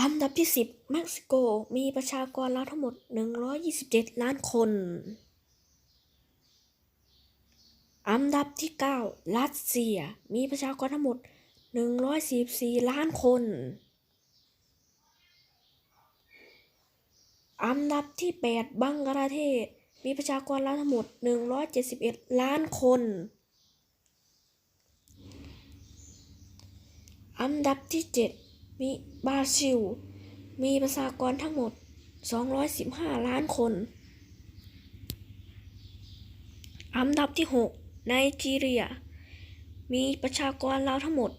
อันดับที่ 10 เม็กซิโก มีประชากรแล้วทั้งหมด 127 ล้านคน อันดับที่ 9 รัสเซีย มีประชากรทั้งหมด 144 ล้านคน อันดับที่ 8 บังกลาเทศ มีประชากรแล้วทั้งหมด 171 ล้านคน อันดับที่ 7 มีบราซิล มีประชากรทั้งหมด 215 ล้านคน อันดับที่ 6 ไนจีเรีย มีประชากรแล้วทั้งหมด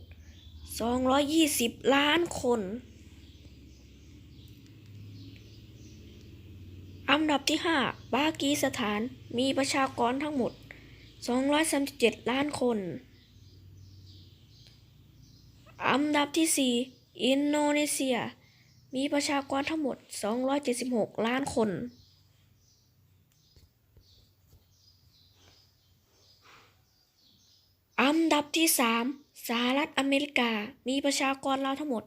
220 ล้านคน อันดับที่ 5 ปากีสถาน มีประชากรทั้งหมด 237 ล้านคน อันดับที่ 4 อินโดนีเซีย มีประชากรทั้งหมด 276 ล้านคน อันดับที่ 3 สหรัฐอเมริกา มีประชากรเราทั้งหมด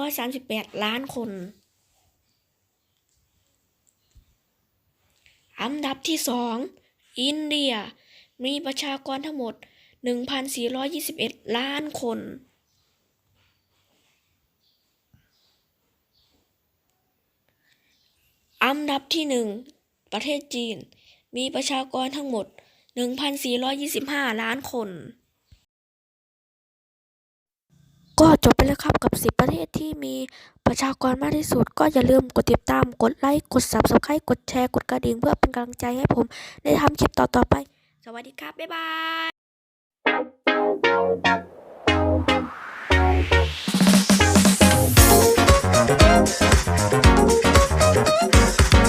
338 ล้านคน อันดับที่ 2 อินเดีย มีประชากรทั้งหมด 1,421 ล้านคน อันดับที่หนึ่งประเทศจีน มีประชากรทั้งหมด 1,425 ล้านคน ก็จบไปแล้วครับกับ 10 ประเทศที่มีประชากรมากที่สุด ก็อย่าลืมกดติดตามกดไลค์กด Subscribe กดแชร์กดกระดิ่งเพื่อเป็นกำลังใจให้ผม ได้ทำคลิปต่อๆไป สวัสดีครับ บ๊ายบาย